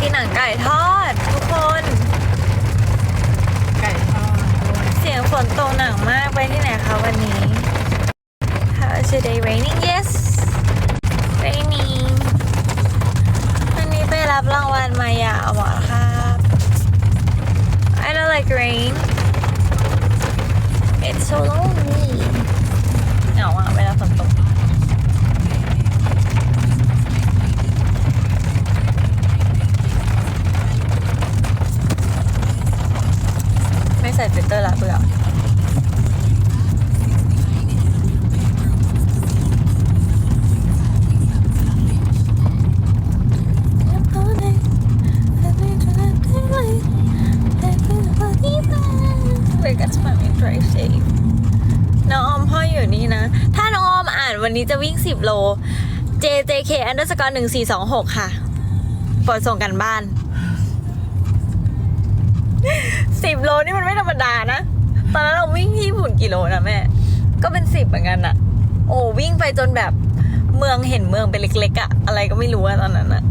กินหนังไก่ทอด ทุกคน ไก่ทอดเสียงฝนตกหนักมากไปที่ไหนคะวันนี้ How is today raining yes raining วันนี้ไปรับรางวัลมายาอวอร์ดครับ I don't like rain it's so lonely เหงาอะเวลาฝนตก วันนี้จะวิ่ง 10 โล JJK underscore 1426 ค่ะปล่อยส่งกันบ้าน 10 โลนี่มันไม่ธรรมดานะ ตอนนั้นเราวิ่งที่ญี่ปุ่นกี่โลนะแม่ ก็เป็น 10 เหมือนกันอะโอ้วิ่งไปจนแบบเมืองเห็นเมืองเป็นเล็กๆอะอะไรก็ไม่รู้อะตอนนั้นอะ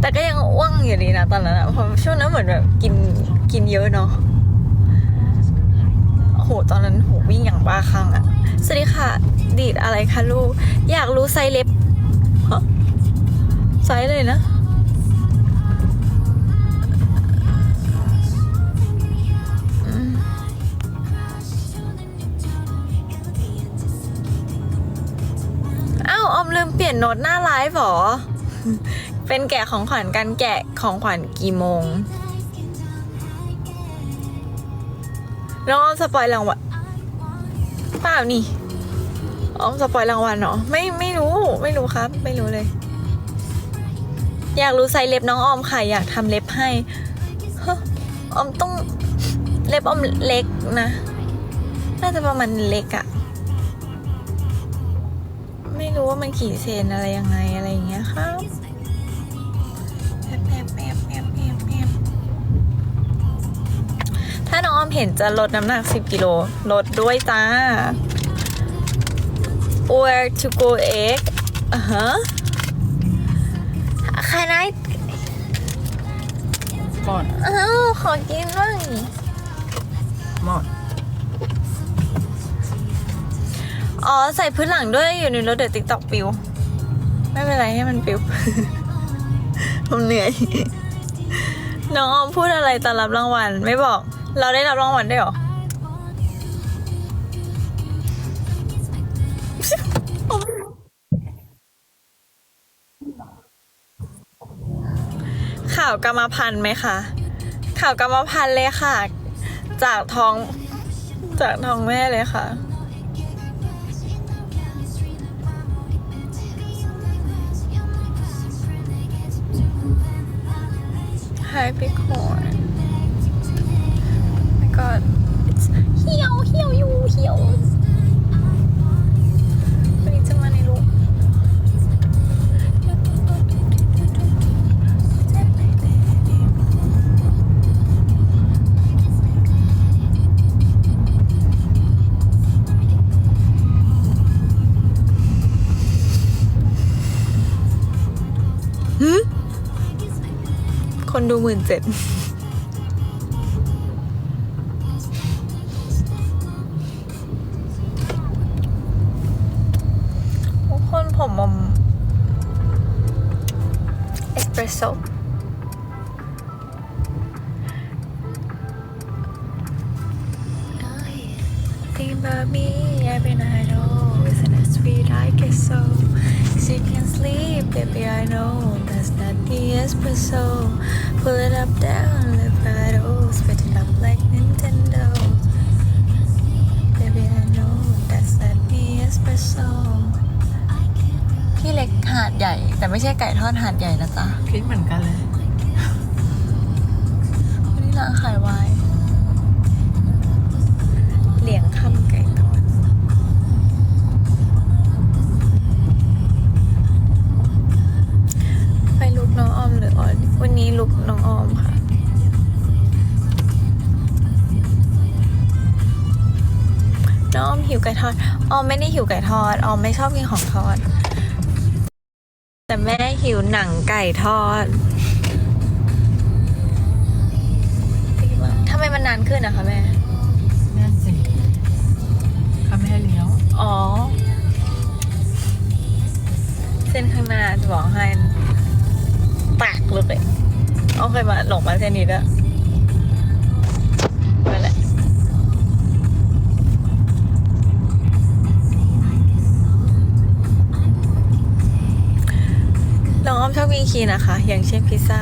แต่ก็ยังอ้วงอยู่ดีนะตอนนั้นอะเพราะช่วงนั้นเหมือนแบบกินกินเยอะเนาะ วิ่งอย่างบ้าคลั่งอะสวัสดีค่ะ ดีดอะไรคะลูก อยากรู้ไซส์เล็บไซส์เลยนะอ้าวออมลืมเปลี่ยนโน้ตหน้าไลฟ์หรอ เป็นแกะของขวัญกันแกะของขวัญกี่โมงน้องสปอยรางวัล เปล่านี่ออมสปอยรางวัลเหรอไม่ไม่รู้ไม่รู้ครับ ไม่รู้เลย อยากรู้ไซส์เล็บน้องออมค่ะอยากทำเล็บให้ออมต้องเล็บออมเล็กนะ น่าจะประมาณเล็กอะไม่รู้ว่ามันกี่เซนอะไรยังไงอะไรอย่างเงี้ยครับ องออมเห็นจะลดน้ำหนัก 10 กิโล ลดด้วยจ้า where to go egg อ่าฮะ Can I หมดอ้าวขอกินบ้างหมดอ๋อ ใส่พื้นหลังด้วยอยู่ในรถเดี๋ยวติ๊กตอกปิว ไม่เป็นไรให้มันปิว ผมเหนื่อย น้องออมพูดอะไรตอนรับรางวัล ไม่บอก เราได้รับรางวัลได้วยหรอข่าวกรรมพันธุ์ไหมคะข่าวกรรมพันธุ์เลยค่ะ จากท้อง จากท้องแม่เลยค่ะ Hi, Bighorn. คนดูหมื่นเจ็ดทุกคนผมมอมเอสเปรสโซ่ think about me every night oh isn't it sweet I guess so Cause you can sleep baby I know that's not the espresso pull it up down live right oh spit it up like Nintendo baby I know that's not the espresso พี่เล็กหาดใหญ่ แต่ไม่ใช่ไก่ทอดหาดใหญ่นะจ๊ะคิดเหมือนกันเลย น้องออมหิวไก่ทอดออมไม่ได้หิวไก่ทอดออมไม่ชอบกินของทอด แต่แม่หิวหนังไก่ทอดทำไมมันนานขึ้นนะคะแม่นั่นสิเขาไม่ให้เลี้ยว อ๋อ เส้นข้างหน้าจะบอกให้ปากเลยเอาเคยมาหลงมาเส้นนี้ด้วย น้อมชอบกินคีนะคะ อย่างเช่นพิซซ่า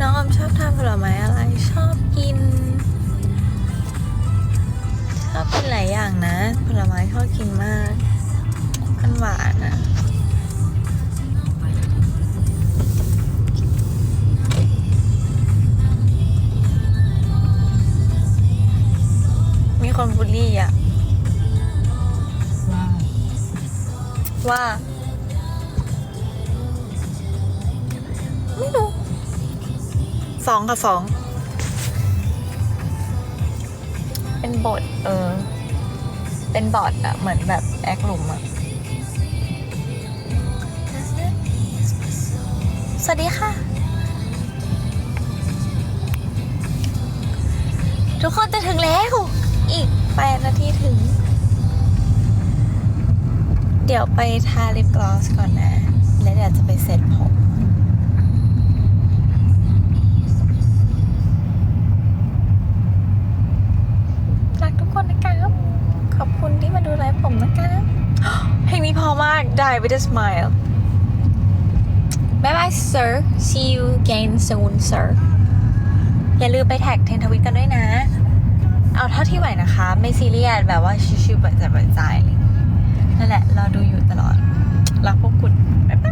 น้องอมชอบทานผลไม้อะไร ชอบกิน ชอบกินหลายอย่างนะ ผลไม้ชอบกินมากมันหวานอะ ว่า ไม่รู้สองกับสอง เป็นบท เออ เป็นบอทอะเหมือนแบบแอคหลุมอะสวัสดีค่ะ ทุกคนจะถึงแล้ว อีกแปดนาทีถึง เดี๋ยวไปทาลิปกลอสก่อนนะ แล้วเดี๋ยวจะไปเซ็ตผมรักทุกคนนะครับขอบคุณที่มาดูไลฟ์ผมนะครับเพลงนี้พอมาก Die with a smile Bye bye sir see you again soon sir อย่าลืมไปแท็กเทนทวิตกันด้วยนะ เอาเท่าที่ไหวนะคะ ไม่ซีเรียสแบบว่าชิวๆเปิดใจเปิดใจ นั่นแหละเราดูอยู่ตลอดรักพวกคุณบ๊ายบาย